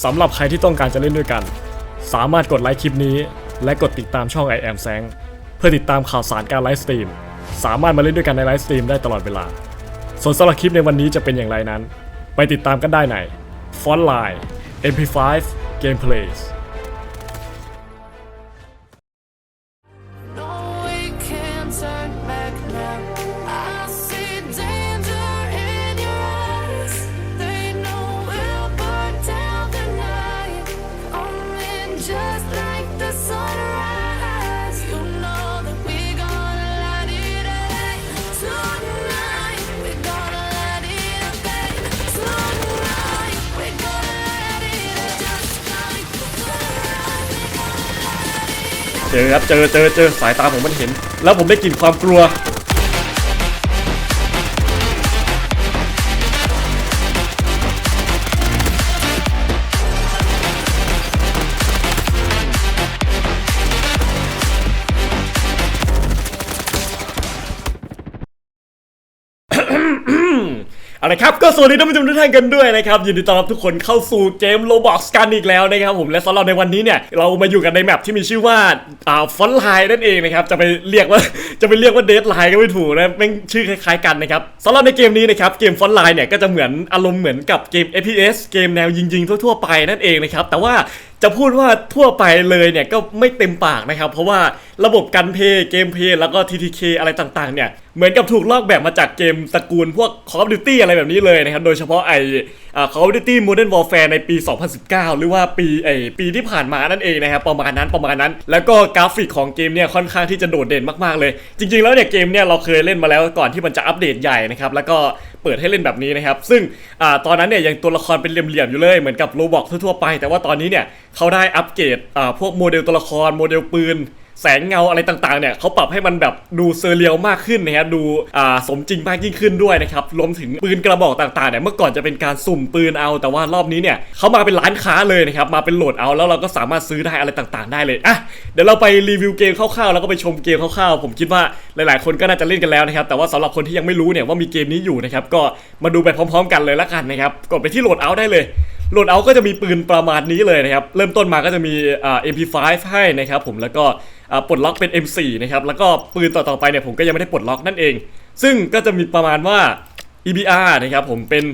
สำหรับใครที่ต้องการจะเล่นด้วยกัน สามารถกดไลค์คลิปนี้ และกดติดตามช่อง I am s a n g เพื่อติดตามข่าวสารการไลฟ์สตรีม สามารถมาเล่นด้วยกันในไลฟ์สตรีมได้ตลอดเวลา ส่วนสำหรับคลิปในวันนี้จะเป็นอย่างไรนั้น ไปติดตามกันได้ใน Font Line MP5 Gameplays เจอครับเจอเจอเจอสายตาผมมันเห็น แล้วผมได้กลิ่นความกลัวะครับก็สวัสดีท่านผู้ชมทุกท่านกันด้วยนะครับยินดีต้อนรับทุกคนเข้าสู่เกม Roblox กันอีกแล้วนะครับผมและสำหรับในวันนี้เนี่ยเรามาอยู่กันในแมปที่มีชื่อว่าอ่าฟอนไลน์นั่นเองนะครับจะไปเรียกว่าจะไปเรียกว่าเดทไลน์ก็ไม่ถูกนะแม่งชื่อคล้ายๆกันนะครับสำหรับในเกมนี้นะครับเกมฟอนไลน์เนี่ยก็จะเหมือนอารมณ์เหมือนกับเกม FPS เกมแนวยิงๆทั่วๆไปนั่นเองนะครับแต่ว่า จะพูดว่าทั่วไปเลยเนี่ยก็ไม่เต็มปากนะครับ เพราะว่าระบบการเพย์เกมเพย์แล้วก็ TTK อะไรต่างๆเนี่ยเหมือนกับถูกลอกแบบมาจากเกมตระกูลพวก Call of Duty อะไรแบบนี้เลยนะครับ โดยเฉพาะไออ่า Call of Duty Modern Warfare ในปี 2019 หรือว่าปีไอปีที่ผ่านมานั่นเองนะครับ ประมาณนั้นประมาณนั้น แล้วก็กราฟิกของเกมเนี่ยค่อนข้างที่จะโดดเด่นมากๆเลย จริงๆแล้วเนี่ยเกมเนี่ยเราเคยเล่นมาแล้วก่อนที่มันจะอัปเดตใหญ่นะครับ แล้วก็เปิดให้เล่นแบบนี้นะครับ ซึ่งอตอนนั้นเนี่ยยังตัวละครเป็นเหลี่ยมๆอยู่เลยเหมือนกับโรบอกทั่วๆไป แต่ว่าตอนนี้เนี่ยเขาได้อัปเกรดอ่าพวกโมเดลตัวละครโมเดลปืน แสงเงาอะไรต่างๆเนี่ยเขาปรับให้มันแบบดูเซอร์เรียลมากขึ้นนะครับดูอ่าสมจริงมากยิ่งขึ้นด้วยนะครับรวมถึงปืนกระบอกต่างๆเนี่ยเมื่อก่อนจะเป็นการสุ่มปืนเอา แต่ว่ารอบนี้เนี่ยเขามาเป็นร้านค้าเลยนะครับมาเป็นโหลดเอาแล้วเราก็สามารถซื้อได้อะไรต่างๆ ได้เลยอะเดี๋ยวเราไปรีวิวเกมคร่าวๆแล้วก็ไปชมเกมคร่าวๆผมคิดว่าหลายๆ คนก็น่าจะเล่นกันแล้วนะครับแต่ว่าสำหรับคนที่ยังไม่รู้เนี่ยว่ามีเกมนี้อยู่นะครับก็มาดูไปพร้อม ๆ กันเลยละกันนะครับกดไปที่โหลดเอาได้เลย โหลดเอาก็จะมีปืนประมาณนี้เลยนะครับ เริ่มต้นมาก็จะมีอ่า MP5 ให้นะครับผมแล้วก็อ่าปลดล็อกเป็น M4 นะครับแล้วก็ปืนต่อๆไปเนี่ยผมก็ยังไม่ได้ปลดล็อกนั่นเอง ซึ่งก็จะมีประมาณว่า EBR นะครับผมเป็น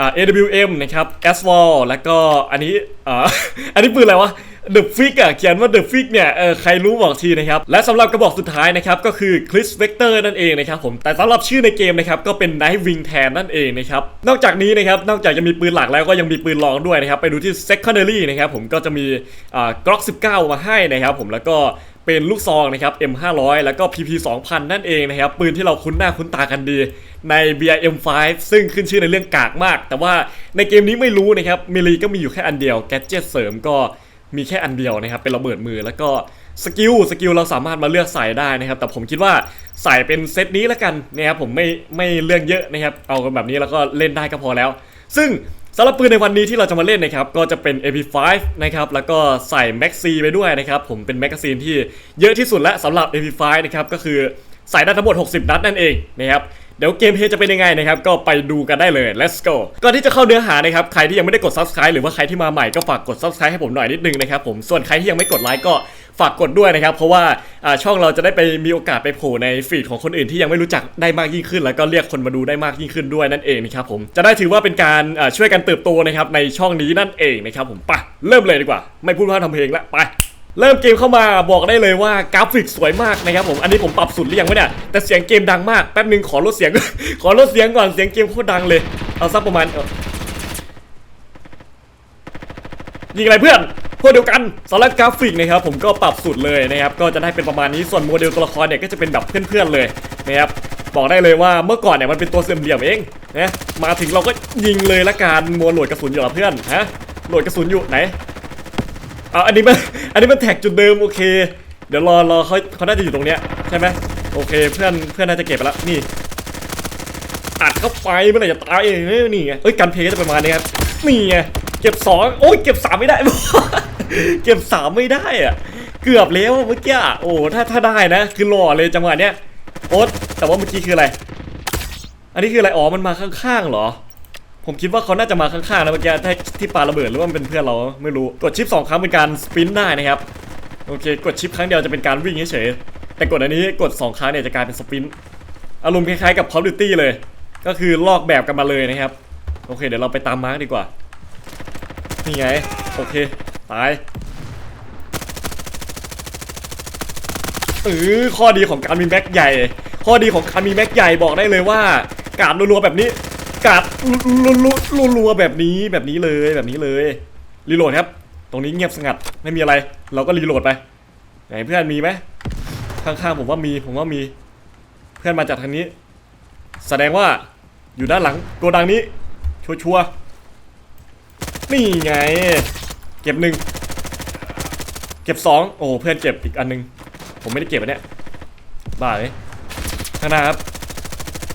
อ่า AWM นะครับ S-Wall แล้วก็อันนี้อ่าอันนี้ปืนอะไรวะ The Fig อะเขียนว่า The Fig เนี่ยเออใครรู้บอกทีนะครับ และสำหรับกระบอกสุดท้ายนะครับ ก็คือ Chris Vector นั่นเองนะครับผมแต่สำหรับชื่อในเกมนะครับ ก็เป็น Night Wing แทนนั่นเองนะครับ นอกจากนี้นะครับ นอกจากจะมีปืนหลักแล้วก็ยังมีปืนรองด้วยนะครับ ไปดูที่ Secondary นะครับผมก็จะมีอ่า Glock 19 มาให้นะครับผมแล้วก็เป็นลูกซองนะครับ M500 แล้วก็ PP 2000 นั่นเองนะครับ ปืนที่เราคุ้นหน้าคุ้นตากันดีใน BRM5 ซึ่งขึ้นชื่อในเรื่องกากมาก แต่ว่าในเกมนี้ไม่รู้นะครับมิลีก็มีอยู่แค่อันเดียวแกจิตเสริมก็ มีแค่อันเดียวนะครับเป็นระเบิดมือแล้วก็สกิลสกิลเราสามารถมาเลือกใส่ได้นะครับ แต่ผมคิดว่าใส่เป็นเซตนี้แล้วกันนะครับผมไม่ไม่เรื่องเยอะนะครับ เอากันแบบนี้แล้วก็เล่นได้ก็พอแล้ว ซึ่งสำหรับปืนในวันนี้ที่เราจะมาเล่นนะครับก็จะเป็น AP5 นะครับแล้วก็ใส่แม็กซีไปด้วยนะครับผมเป็นแมกกาซีนที่เยอะที่สุดและสำหรับ AP5 นะครับก็คือใส่ได้ทั้งหมด 60 นัดนั่นเองนะครับ เดี๋ยวเกมเพลย์จะเป็นยังไงนะครับก็ไปดูกันได้เลย let's go ก่อนที่จะเข้าเนื้อหานะครับใครที่ยังไม่ได้กด subscribe หรือว่าใครที่มาใหม่ก็ฝากกด subscribe ให้ผมหน่อยนิดนึงนะครับผมส่วนใครที่ยังไม่กดไลค์ก็ฝากกดด้วยนะครับ เพราะว่าช่องเราจะได้ไปมีโอกาสไปโผล่ในฟีดของคนอื่นที่ยังไม่รู้จักได้มากยิ่งขึ้น แล้วก็เรียกคนมาดูได้มากยิ่งขึ้นด้วยนั่นเองนะครับผมจะได้ถือว่าเป็นการช่วยกันเติบโตนะครับในช่องนี้นั่นเองนะครับผมไปเริ่มเลยดีกว่า ไม่พูดพร่ำทำเพลงละไป เริ่มเกมเข้ามาบอกได้เลยว่ากราฟิกสวยมากนะครับผมอันนี้ผมปรับสุดหรือยังวะเนี่ยแต่เสียงเกมดังมากแป๊บนึงขอลดเสียง ขอลดเสียงก่อนเสียงเกมโคตรดังเลย เอาสักประมาณยิงอะไรเพื่อนพวกเดียวกันสำหรับกราฟิกนะครับผมก็ปรับสุดเลยนะครับก็จะได้เป็นประมาณนี้ส่วนโมเดลตัวละครเนี่ยก็จะเป็นแบบเพื่อนๆเลยนะครับบอกได้เลยว่าเมื่อก่อนเนี่ยมันเป็นตัวเสื่อมเหลี่ยมเองนะมาถึงเราก็ยิงเลยละกันมัวโหลดกระสุนอยู่เหรอเพื่อนฮะโหลดกระสุนอยู่ไหน เอาอันนี้มันอันนี้มันแท็กจุดเดิมโอเค เดี๋ยวรอรอเขาเขาน่าจะอยู่ตรงเนี้ยใช่ไหมโอเคเพื่อนเพื่อนน่าจะเก็บไปแล้วนี่อัดเข้าไปเมื่อไหร่จะตายเองนี่ไงเอ้ยกันเพลย์ก็จะประมาณนี้ครับนี่ไงเก็บสองโอ้ยเก็บสามไม่ได้เก็บสามไม่ได้อะเกือบแล้วเมื่อกี้โอ้ถ้าถ้าได้นะ คือหล่อเลยจังหวะเนี้ยโอ๊ตแต่ว่าเมื่อกี้คืออะไร อันนี้คืออะไรอ๋อมันมาข้างๆเหรอ ผมคิดว่าเขาน่าจะมาข้างๆนะเมื่อกี้ที่ที่ปาระเบิดหรือว่ามันเป็นเพื่อนเราไม่รู้กดชิปสองครั้งเป็นการสปินได้นะครับโอเค กดชิปครั้งเดียวจะเป็นการวิ่งเฉยๆแต่กดอันนี้กดสองครั้งเนี่ยจะกลายเป็นสปินอารมณ์คล้ายๆกับ Call of Duty เลย ก็คือลอกแบบกันมาเลยนะครับ โอเค เดี๋ยวเราไปตามมาร์กดีกว่า นี่ไง โอเค ตายเออข้อดีของการมีแม็กใหญ่ ข้อดีของการมีแม็กใหญ่บอกได้เลยว่า การรัวๆแบบนี้ การรัวๆรัวๆแบบนี้แบบนี้เลยแบบนี้เลยรีโหลดครับ ตรงนี้เงียบสงัดไม่มีอะไร เราก็รีโหลดไปไหนเพื่อนมีไหมข้างๆผมว่ามีผมว่ามี เพื่อนมาจากทางนี้ แสดงว่าอยู่ด้านหลังโกดังนี้ ชัวร์ๆนี่ไง เก็บหนึ่งเก็บสองโอ้เพื่อนเก็บอีกอันหนึง ผมไม่ได้เก็บอันเนี้ยบ้าเลยข้างหน้าครับ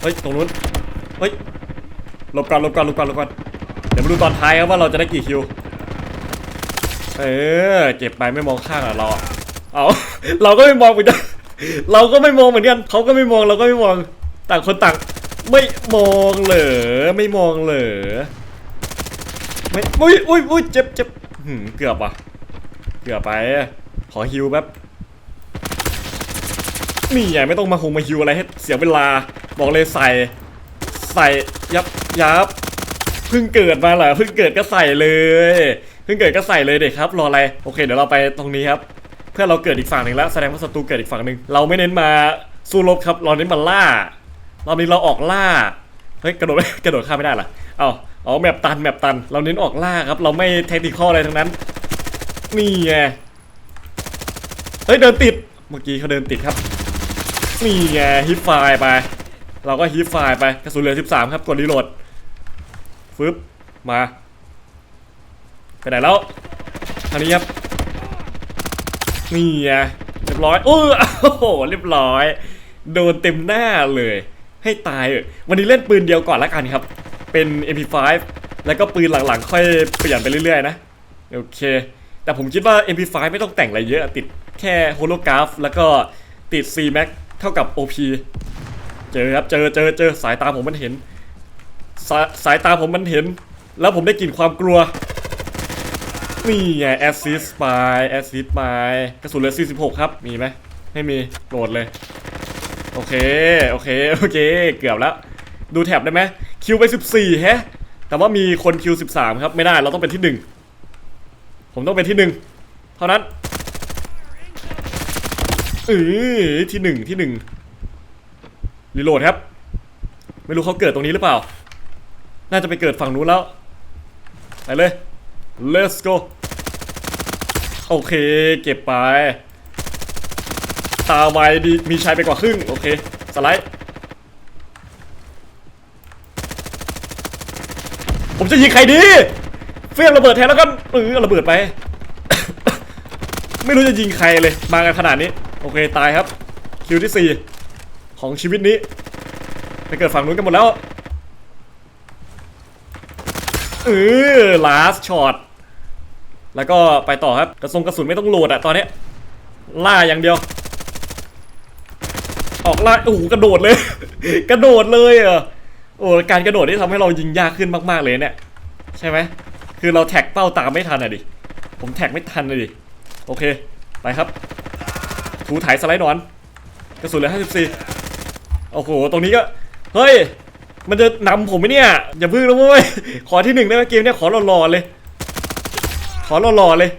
เฮ้ยตรงนู้นเฮ้ย หลบก่อนหลบก่อนหลบก่อนหลบก่อนเดี๋ยวมาดูตอนท้ายครับว่าเราจะได้กี่คิว เออเก็บไปไม่มองข้างอะเราเอาเราก็ไม่มองเหมือนกันเราก็ไม่มองเหมือนกันเขาก็ไม่มองเราก็ไม่มองต่างคนต่างไม่มองเหรอไม่มองเหรอไม่อุ้ยอุ้ยอุ้ยเจ็บเจ็บเกือบว่ะเกือบไป ขอฮิวแป๊บนี่ไงไม่ต้องมาคงมาฮิวอะไรให้เสียเวลาบอกเลยใส่ ใส่ยับ ยับเพิ่งเกิดมาเหรอเพิ่งเกิดก็ใส่เลยเพิ่งเกิดก็ใส่เลยเด็กครับ รออะไรโอเค เดี๋ยวเราไปตรงนี้ครับ เพื่อเราเกิดอีกฝั่งหนึ่งแล้วแสดงว่าศัตรูเกิดอีกฝั่งหนึ่งเราไม่เน้นมาสู้รบครับเราเน้นมาล่ารอบนี้เราออกล่าเฮ้ยกระโดดกระโดดข้ามไม่ได้หรอเอาอ๋อแมปตันแมปตัน เราเน้นออกล่าครับ เราไม่เทคนิคอะไรทั้งนั้นนี่ไงเฮ้ยเดินติดเมื่อกี้เขาเดินติดครับนี่ไงฮิปไฟไป เราก็ฮิปไฟไปกระสุนเหลือ 13 ครับกดรีโหลด ฟึบมาไปไหนแล้วทางนี้ครับนี่ไงเรียบร้อยโอ้โหเรียบร้อย โดนเต็มหน้าเลย ให้ตายเออวันนี้เล่นปืนเดียวก่อนละกันครับ เป็น MP5 แล้วก็ปืนหลังๆ ค่อยเปลี่ยนไปเรื่อยๆนะโอเค แต่ผมคิดว่า MP5 ไม่ต้องแต่งอะไรเยอะติดแค่โฮโลกราฟแล้วก็ติด C-Max เท่ากับ OP เจอครับเจอเจอเจอสายตาผมมันเห็น สาสายตาผมมันเห็น แล้วผมได้กลิ่นความกลัว นี่ไงแอสซิสไปแอสซิสไปกระสุนเหลือ46 ครับ มีไหมไม่มีโหลดเลย โอเค โอเค โอเค เกือบแล้ว ดูแท็บได้ไหมคิวไป 14แฮะ แต่ว่ามีคนคิว 13 ครับ ไม่ได้ เราต้องเป็นที่ 1 ผมต้องเป็นที่ 1 เท่านั้นเออที่ 1 ที่ 1 รีโหลดครับ ไม่รู้เขาเกิดตรงนี้หรือเปล่า น่าจะไปเกิดฝั่งนู้นแล้ว ไปเลย let's go โอเค เก็บไป ตาไวดีมีชัยไปกว่าครึ่ง โอเค สไลด์ ผมจะยิงใครดี เฟี้ยงระเบิดแทนแล้วกันเออระเบิดไป ไม่รู้จะยิงใครเลย มากันขนาดนี้ โอเค ตายครับ คิวที่ 4 ของชีวิตนี้ ไปเกิดฝั่งนู้นกันหมดแล้ว เออ last shot แล้วก็ไปต่อครับ กระสุนกระสุนไม่ต้องโหลดอะตอนนี้ ล่าอย่างเดียว ออกล่าโอ้โหกระโดดเลย กระโดดเลยเหรอโอ้การกระโดดนี่ทำให้เรายิงยากขึ้นมาก ๆเลยเนี่ย ใช่ไหม คือเราแท็กเป้าตามไม่ทันอะดิ ผมแท็กไม่ทันเลยดิ โอเค ไปครับ ถูถ่ายสไลด์นอน กระสุนเหลือ54โอ้โห ตรงนี้ก็ เฮ้ย มันจะนำผมไหมเนี่ย อย่าพึ่งนะเว้ย ขอที่หนึ่งได้ไหมเกมเนี่ยขอหล่อๆเลย ขอหล่อๆเลย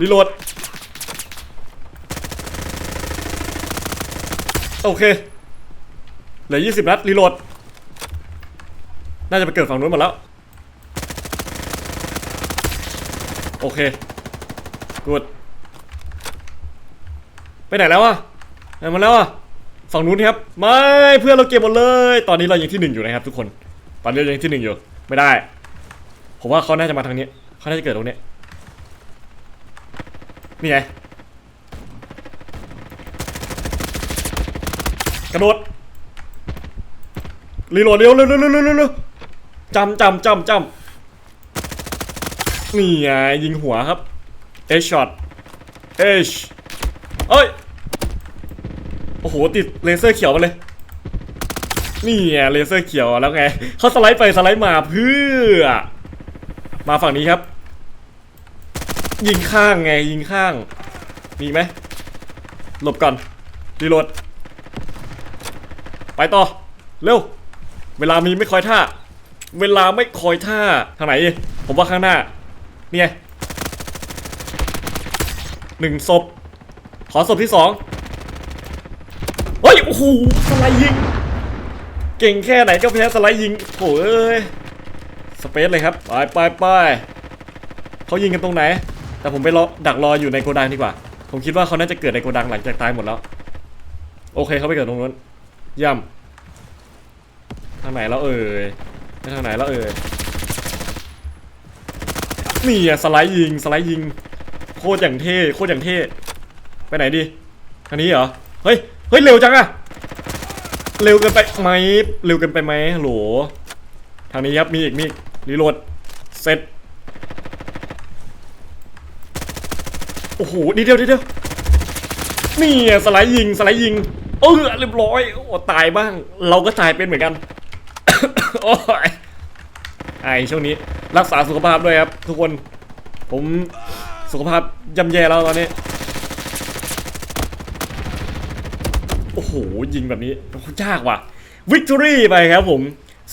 รีโหลด โอเค เหลือ20นัด รีโหลด น่าจะไปเกิดฝั่งนู้นหมดแล้ว โอเคกูดไปไหนแล้วอะไหนมาแล้วอะ ฝั่งนู้นครับ ไม่เพื่อนเราเก็บหมดเลย ตอนนี้เรายังที่หนึ่งอยู่นะครับ ทุกคน ตอนนี้เรายังที่หนึ่งอยู่ ไม่ได้ ผมว่าเขาน่าจะมาทางนี้ เขาน่าจะเกิดตรงนี้ นี่ไง กระโดด รีโหลดเร็วเร็วเร็วเร็วเร็วเร็วจำจำจำจำนี่ไงยิงหัวครับเอชช็อตเอช หติดเลเซอร์เขียวมาเลยนี่ไงเลเซอร์เขียวแล้วไงเขาสไลด์ไปสไลด์มาเพื่อ มาฝั่งนี้ครับ ยิงข้างไงยิงข้าง มีไหมหลบก่อนรีโหลดไปต่อ เร็ว เวลามีไม่คอยท่า เวลาไม่คอยท่าทางไหนดีผมว่าข้างหน้า นี่ไงหนึ่งศพ ขอศพที่สอง อ้โหสไลด์ยิง เก่งแค่ไหนก็แพ้สไลด์ยิงโถ่เอ้ยสเปซเลยครับไปไปไปเขายิงกันตรงไหน แต่ผมไปรอดักรออยู่ในโกดังดีกว่า ผมคิดว่าเขาน่าจะเกิดในโกดังหลังจากตายหมดแล้ว โอเคเขาไปเกิดตรงนู้นย่ำทางไหนแล้วเอ่ยไปทางไหนแล้วเอ่ยนี่อะสไลด์ยิงสไลด์ยิง โคตรอย่างเท่โคตรอย่างเท่ไปไหนดีทางนี้เหรอเฮ้ยเฮ้ยเร็วจังอะ เร็วเกินไปไหมเร็วเกินไปไหมฮัลโหลทางนี้ครับมีอีกมีอีกรีโหลดเสร็จโอ้โหนิดเดียวนิดเดียวนี่สไลด์ยิงสไลด์ยิงเออเรียบร้อยโอ้ตายบ้าง เราก็ตายเป็นเหมือนกันโอ้ยไอช่วงนี้รักษาสุขภาพด้วยครับ ทุกคนผมสุขภาพย่ำแย่แล้วตอนนี้ โอ้โห ยิงแบบนี้ยากว่ะวิกตอรี่ไปครับผม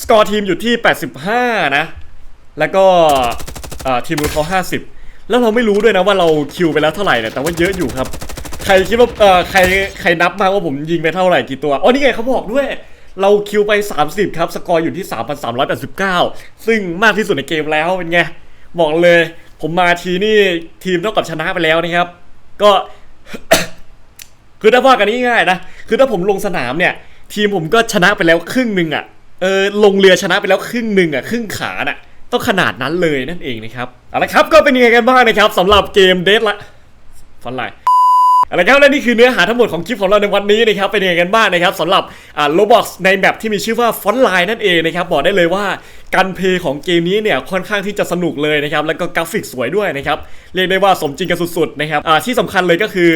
สกอร์ทีมอยู่ที่ 85 นะ แล้วก็ทีมนู้นเขา50 แล้วเราไม่รู้ด้วยนะว่าเราคิวไปแล้วเท่าไหร่เนี่ยแต่ว่าเยอะอยู่ครับ ใครคิดว่าเออใครใครนับมาว่าผมยิงไปเท่าไหร่กี่ตัวอ๋อนี่ไงเขาบอกด้วย เราคิวไป 30 ครับ สกอร์อยู่ที่ 3,389 ซึ่งมากที่สุดในเกมแล้วเป็นไง บอกเลย ผมมาทีนี่ทีมเท่ากับชนะไปแล้วนะครับ ก็ คือถ้าว่ากันง่ายๆนะ คือถ้าผมลงสนามเนี่ย ทีมผมก็ชนะไปแล้วครึ่งหนึ่งอะ เออลงเรือชนะไปแล้วครึ่งหนึ่งอะครึ่งขาน่ะต้องขนาดนั้นเลยนั่นเองนะครับเอาละครับก็เป็นยังไงกันบ้างนะครับสำหรับเกมเดทละฟอนไลน์เอาละครับและนี่คือเนื้อหาทั้งหมดของคลิปของเราในวันนี้นะครับเป็นยังไงกันบ้างนะครับสำหรับอ่าโลบ็อกในแมปที่มีชื่อว่าฟอนไลน์นั่นเองนะครับบอกได้เลยว่า การเพลย์ของเกมนี้เนี่ยค่อนข้างที่จะสนุกเลยนะครับแล้วก็กราฟิกสวยด้วยนะครับเรียกได้ว่าสมจริงกันสุดๆนะครับที่สำคัญเลยก็คือ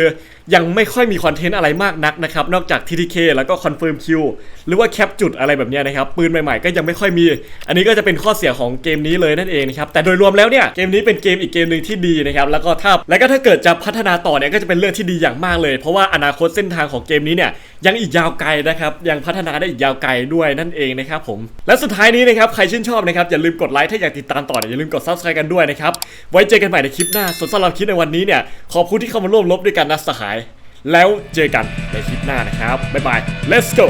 ยังไม่ค่อยมีคอนเทนต์อะไรมากนักนะครับนอกจาก TTK แล้วก็คอนเฟิร์มคิวหรือว่าแคปจุดอะไรแบบนี้นะครับปืนใหม่ๆก็ยังไม่ค่อยมี อันนี้ก็จะเป็นข้อเสียของเกมนี้เลยนั่นเองนะครับแต่โดยรวมแล้วเนี่ยเกมนี้เป็นเกมอีกเกมหนึ่งที่ดีนะครับแล้วก็ถ้าแล้วก็ถ้าเกิดจะพัฒนาต่อเนี่ยก็จะเป็นเรื่องที่ดีอย่างมากเลย เพราะว่าอนาคตเส้นทางของเกมนี้เนี่ยยังอีกยาวไกลนะครับยังพัฒนาได้อีกยาวไกลด้วยนั่นเองนะครับผมและสุดท้ายนี้นะครับใครชื่นชอบนะครับอย่าลืมกดไลค์ถ้าอยากติดตามต่อเนี่ยอย่าลืมกด subscribe กันด้วยนะครับไว้เจอกันใหม่ในคลิปหน้าส่วนสำหรับคลิปในวันนี้เนี่ยขอบคุณที่เข้ามาร่วมรบด้วยกันนะสหาย แล้วเจอกันในคลิปหน้านะครับบ๊ายบาย let's go